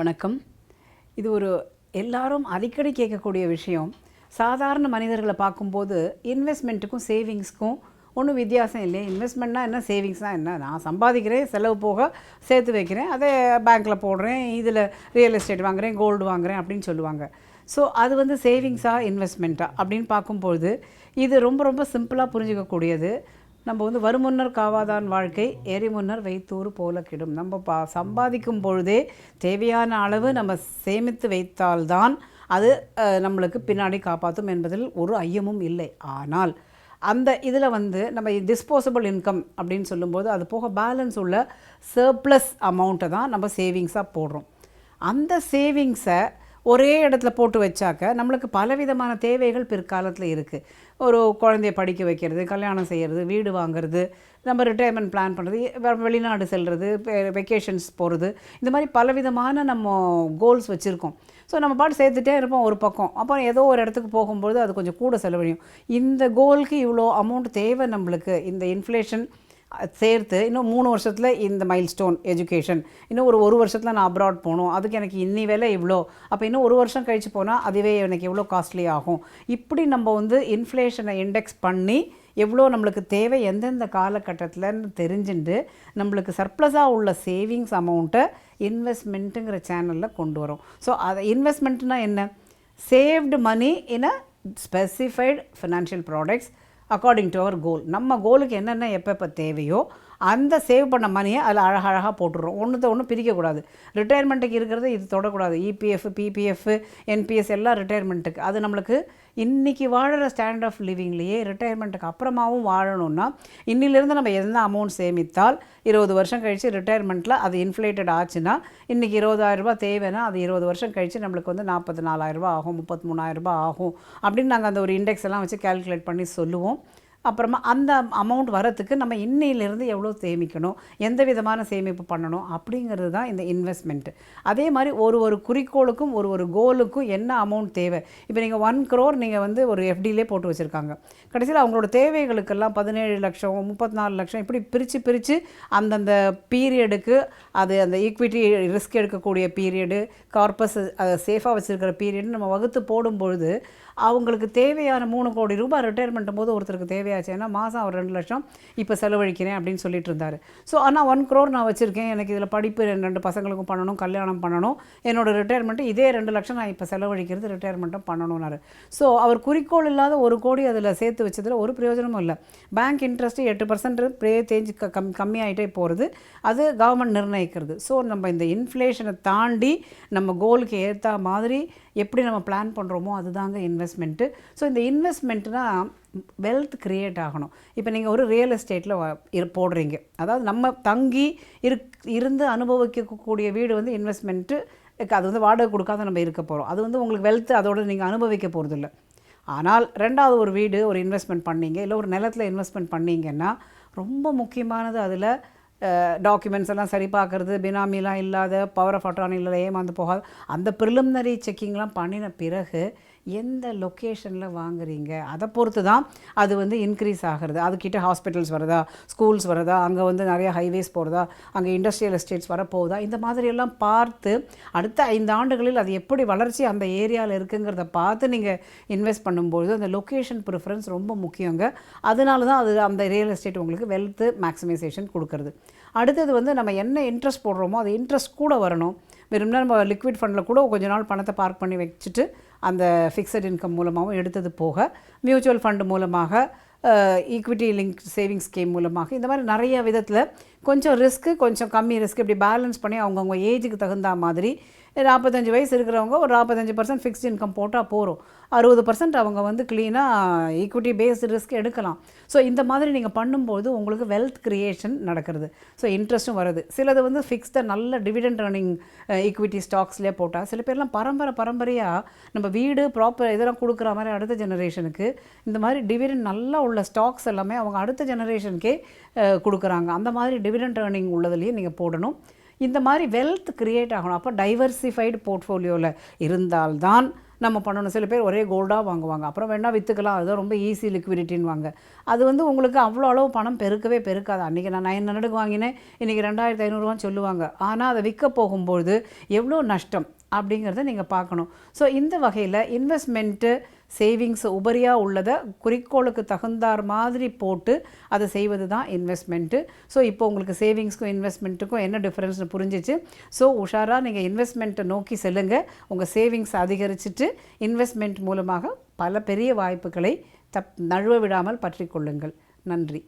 வணக்கம். இது ஒரு எல்லாரும் அடிக்கடி கேட்கக்கூடிய விஷயம். சாதாரண மனிதர்களை பார்க்கும்போது இன்வெஸ்ட்மெண்ட்டுக்கும் சேவிங்ஸ்க்கும் ஒன்றும் வித்தியாசம் இல்லை இன்வெஸ்ட்மெண்ட்னா என்ன சேவிங்ஸ்னால் என்ன? நான் சம்பாதிக்கிறேன் செலவு போக சேர்த்து வைக்கிறேன் அதை பேங்க்கில் போடுறேன் இதில் ரியல் எஸ்டேட் வாங்குறேன் கோல்டு வாங்குறேன் அப்படின்னு சொல்லுவாங்க. ஸோ அது வந்து சேவிங்ஸாக இன்வெஸ்ட்மெண்ட்டாக அப்படின்னு பார்க்கும்பொழுது இது ரொம்ப ரொம்ப சிம்பிளாக புரிஞ்சிக்கக்கூடியது. நம்ம வந்து வருமுன்னர் காவாதான் வாழ்க்கை எரி முன்னர் வைத்தூர் போல கெடும். நம்ம பா சம்பாதிக்கும் பொழுதே தேவையான அளவு நம்ம சேமித்து வைத்தால்தான் அது நம்மளுக்கு பின்னாடி காப்பாற்றும் என்பதில் ஒரு ஐயமும் இல்லை. ஆனால் அந்த இதில் வந்து நம்ம டிஸ்போசபிள் இன்கம் அப்படின்னு சொல்லும்போது அது போக பேலன்ஸ் உள்ள சர்ப்ளஸ் அமௌண்ட்டை தான் நம்ம சேவிங்ஸாக போடுறோம். அந்த சேவிங்ஸை ஒரே இடத்துல போட்டு வச்சாக்க நம்மளுக்கு பலவிதமான தேவைகள் பிற்காலத்தில் இருக்குது ஒரு குழந்தைய படிக்க வைக்கிறது கல்யாணம் செய்கிறது வீடு வாங்குறது நம்ம ரிட்டையர்மெண்ட் பிளான் பண்ணுறது வெளிநாடு செல்வது வெக்கேஷன்ஸ் போகிறது இந்த மாதிரி பலவிதமான நம்ம கோல்ஸ் வச்சுருக்கோம். ஸோ நம்ம பாட்டு சேர்த்துட்டே இருப்போம் ஒரு பக்கம். அப்புறம் ஏதோ ஒரு இடத்துக்கு போகும்பொழுது அது கொஞ்சம் கூட செலவழியும். இந்த கோலுக்கு இவ்வளோ அமௌண்ட் தேவை நம்மளுக்கு. இந்த இன்ஃப்ளேஷன் சேர்த்து இன்னும் மூணு வருஷத்தில் இந்த மைல்ஸ்டோன் எஜுகேஷன் இன்னும் ஒரு ஒரு வருஷத்தில் நான் அப்ராட் போகணும். அதுக்கு எனக்கு இன்னி வேலை இவ்வளோ அப்போ இன்னும் ஒரு வருஷம் கழித்து போனால் அதுவே எனக்கு எவ்வளோ காஸ்ட்லி ஆகும். இப்படி நம்ம வந்து இன்ஃப்ளேஷனை இண்டெக்ஸ் பண்ணி எவ்வளோ நம்மளுக்கு தேவை எந்தெந்த காலகட்டத்தில்னு தெரிஞ்சுட்டு நம்மளுக்கு சர்ப்ளஸாக உள்ள சேவிங்ஸ் அமௌண்ட்டை இன்வெஸ்ட்மெண்ட்டுங்கிற சேனலில் கொண்டு வரும். ஸோ அதை இன்வெஸ்ட்மெண்ட்னா என்ன? Saved money in a specified financial products according to our goal நம்ம கோலுக்கு என்னென்ன எப்பப்போ தேவையோ அந்த சேவ் பண்ண மணியை அதில் அழகழகாக போட்டுடுறோம். ஒன்றுத்த ஒன்றும் பிரிக்கக்கூடாது. ரிட்டையர்மெண்ட்டுக்கு இருக்கிறது இது தொடக்கூடாது. இபிஎஃப் பிபிஎஃப் என்பிஎஸ் எல்லாம் ரிட்டையர்மெண்ட்டுக்கு அது நம்மளுக்கு இன்றைக்கி வாழற ஸ்டாண்ட் ஆஃப் லிவிங்லேயே ரிட்டையர்மெண்ட்டுக்கு அப்புறமாவும் வாழணும்னா இன்னிலிருந்து நம்ம என்ன அமௌண்ட் சேமித்தால் இருபது வருஷம் கழித்து ரிட்டையர்மெண்ட்டில் அது இன்ஃப்ளேட்டட் ஆச்சுன்னா இன்றைக்கி இருபதாயிரரூபா தேவைன்னா அது இருபது வருஷம் கழித்து நம்மளுக்கு வந்து நாற்பத்தி நாலாயிரரூபா ஆகும் முப்பத்தி மூணாயிரரூபா ஆகும் அப்படின்னு நாங்கள் அந்த ஒரு இண்டெக்ஸ் எல்லாம் வச்சு கால்குலேட் பண்ணி சொல்லுவோம். அப்புறமா அந்த அமௌண்ட் வரத்துக்கு நம்ம இன்னையிலேருந்து எவ்வளோ சேமிக்கணும் எந்த விதமான சேமிப்பு பண்ணணும் அப்படிங்கிறது தான் இந்த இன்வெஸ்ட்மெண்ட்டு அதே மாதிரி ஒரு ஒரு குறிக்கோளுக்கும் ஒரு ஒரு கோலுக்கும் என்ன அமௌண்ட் தேவை? இப்போ நீங்கள் ஒன் க்ரோர் நீங்கள் வந்து ஒரு எஃப்டிலே போட்டு வச்சுருக்காங்க. கடைசியில் அவங்களோட தேவைகளுக்கெல்லாம் பதினேழு லட்சம் முப்பத்தி நாலு லட்சம் இப்படி பிரித்து பிரித்து அந்தந்த பீரியடுக்கு அது அந்த ஈக்விட்டி ரிஸ்க் எடுக்கக்கூடிய பீரியடு கார்பஸ் அதை சேஃபாக வச்சுருக்கிற பீரியட் நம்ம வகுத்து போடும்பொழுது அவங்களுக்கு தேவையான மூணு கோடி ரூபாய் ரிட்டையர்மெண்ட் போது ஒருத்தருக்கு தேவை தேவையாச்சுன்னா மாதம் அவர் ரெண்டு லட்சம் இப்போ செலவழிக்கிறேன் அப்படின்னு சொல்லிட்டு இருந்தார். ஸோ ஆனால் ஒன் க்ரோர் நான் வச்சுருக்கேன். எனக்கு இதில் படிப்பு ரெண்டு பசங்களுக்கும் பண்ணணும் கல்யாணம் பண்ணணும். என்னோட ரிட்டையர்மெண்ட்டு இதே ரெண்டு லட்சம் நான் இப்போ செலவழிக்கிறது ரிட்டையர்மெண்ட்டும் பண்ணணும்னாரு. ஸோ அவர் குறிக்கோள் இல்லாத ஒரு கோடி அதில் சேர்த்து வச்சதில் ஒரு பிரயோஜனமும் இல்லை. பேங்க் இன்ட்ரெஸ்ட்டு எட்டு பர்சன்ட் ப்ரே தேஞ்சு கம் கம்மியாகிட்டே போகிறது அது கவர்மெண்ட் நிர்ணயிக்கிறது. ஸோ நம்ம இந்த இன்ஃப்ளேஷனை தாண்டி நம்ம கோலுக்கு ஏற்ற மாதிரி எப்படி நம்ம பிளான் பண்ணுறோமோ அதுதாங்க இன்வெஸ்ட்மெண்ட்டு ஸோ இந்த இன்வெஸ்ட்மெண்ட்னா வெல்த் க்ரியேட் ஆகணும். இப்போ நீங்கள் ஒரு ரியல் எஸ்டேட்டில் போடுறீங்க. அதாவது நம்ம தங்கி இருக் இருந்து அனுபவிக்கக்கூடிய வீடு வந்து இன்வெஸ்ட்மெண்ட்டு அது வந்து வாடகை கொடுக்காத நம்ம இருக்க போகிறோம் அது வந்து உங்களுக்கு வெல்த் அதோடு நீங்கள் அனுபவிக்க போகிறதில்ல ஆனால் ரெண்டாவது ஒரு வீடு ஒரு இன்வெஸ்ட்மெண்ட் பண்ணீங்க இல்லை ஒரு நிலத்தில் இன்வெஸ்ட்மெண்ட் பண்ணீங்கன்னா ரொம்ப முக்கியமானது அதில் டாக்குமெண்ட்ஸ் எல்லாம் சரி பார்க்குறது பினாமிலாம் இல்லாத பவர் ஆஃப் இல்லை ஏமாந்து போகாது அந்த ப்ரிலிமினரி செக்கிங்லாம் பண்ணின பிறகு எந்த லொக்கேஷனில் வாங்குறீங்க? அதை பொறுத்து தான் அது வந்து இன்க்ரீஸ் ஆகிறது. அதுக்கிட்ட ஹாஸ்பிட்டல்ஸ் வருதா ஸ்கூல்ஸ் வருதா அங்கே வந்து நிறைய ஹைவேஸ் போகிறதா அங்கே இண்டஸ்ட்ரியல் எஸ்டேட்ஸ் வரப்போகுதா? இந்த மாதிரியெல்லாம் பார்த்து அடுத்த ஐந்து ஆண்டுகளில் அது எப்படி வளர்ச்சி அந்த ஏரியாவில் இருக்குங்கிறத பார்த்து நீங்கள் இன்வெஸ்ட் பண்ணும்போது அந்த லொக்கேஷன் ப்ரிஃபரன்ஸ் ரொம்ப முக்கியங்க. அதனால தான் அது அந்த ரியல் எஸ்டேட் உங்களுக்கு வெல்த்து மேக்ஸிமைசேஷன் கொடுக்கறது. அடுத்தது வந்து நம்ம என்ன இன்ட்ரெஸ்ட் போடுறோமோ அது இன்ட்ரெஸ்ட் கூட வரணும். விரும்பினா நம்ம லிக்விட் ஃபண்டில் கூட கொஞ்ச நாள் பணத்தை பார்க் பண்ணி வச்சுட்டு அந்த ஃபிக்ஸட் இன்கம் மூலமாகவும் எடுத்தது போக மியூச்சுவல் ஃபண்டு மூலமாக ஈக்விட்டி லிங்க் சேவிங்ஸ் ஸ்கீம் மூலமாக இந்த மாதிரி நிறைய விதத்தில் கொஞ்சம் ரிஸ்க்கு கொஞ்சம் கம்மி ரிஸ்க் இப்படி பேலன்ஸ் பண்ணி அவங்கவுங்க ஏஜுக்கு தகுந்த மாதிரி நாற்பத்தஞ்சு வயசு இருக்கிறவங்க ஒரு நாற்பத்தஞ்சு பர்சன்ட் ஃபிக்ஸ்ட் இன்கம் போட்டால் போகிறோம் அறுபது பர்சன்ட் அவங்க வந்து க்ளீனாக ஈக்விட்டி பேஸ்டு ரிஸ்க் எடுக்கலாம். ஸோ இந்த மாதிரி நீங்கள் பண்ணும்போது உங்களுக்கு வெல்த் க்ரியேஷன் நடக்கிறது. ஸோ இன்ட்ரெஸ்ட்டும் வருது சிலது வந்து ஃபிக்ஸ்டாக நல்ல டிவிடெண்ட் ரன்னிங் ஈக்விட்டி ஸ்டாக்ஸ்லேயே போட்டால் சில பேர்லாம் பரம்பரை பரம்பரையாக நம்ம வீடு ப்ராப்பர் இதெல்லாம் கொடுக்குற மாதிரி அடுத்த ஜெனரேஷனுக்கு இந்த மாதிரி டிவிடெண்ட் நல்லா உள்ள ஸ்டாக்ஸ் எல்லாமே அவங்க அடுத்த ஜெனரேஷனுக்கே கொடுக்குறாங்க. அந்த மாதிரி டிவிடெண்ட் ஏர்னிங் உள்ளதுலேயே நீங்கள் போடணும். இந்த மாதிரி வெல்த் க்ரியேட் ஆகணும். அப்போ டைவர்சிஃபைடு போர்ட்ஃபோலியோவில் இருந்தால்தான் நம்ம பண்ணணும். சில பேர் ஒரே கோல்டாக வாங்குவாங்க. அப்புறம் வேணால் விற்றுக்கலாம் அதுதான் ரொம்ப ஈஸி லிக்விடிட்டின்னு வாங்க. அது வந்து உங்களுக்கு அவ்வளோ அளவு பணம் பெருக்கவே பெருக்காது. அன்றைக்கி நான் நைன் ஹண்ட்ரடுக்கு வாங்கினேன். இன்றைக்கி ரெண்டாயிரத்து ஐநூறுரூவான்னு சொல்லுவாங்க. ஆனால் அதை விற்க போகும்போது எவ்வளோ நஷ்டம் அப்படிங்கிறத நீங்கள் பார்க்கணும். ஸோ இந்த வகையில் இன்வெஸ்ட்மெண்ட்டு சேவிங்ஸ் உபரியாக உள்ளதை குறிக்கோளுக்கு தகுந்தார் மாதிரி போட்டு அதை செய்வது தான் இன்வெஸ்ட்மெண்ட்டு ஸோ இப்போ உங்களுக்கு சேவிங்ஸ்க்கும் இன்வெஸ்ட்மெண்ட்டுக்கும் என்ன டிஃப்ரென்ஸ்னு புரிஞ்சிச்சு. ஸோ உஷாராக நீங்கள் இன்வெஸ்ட்மெண்ட்டை நோக்கி செல்லுங்கள் உங்கள் சேவிங்ஸ் அதிகரிச்சுட்டு இன்வெஸ்ட்மெண்ட் மூலமாக பல பெரிய வாய்ப்புகளை தப் நழுவ விடாமல் பற்றி கொள்ளுங்கள். நன்றி.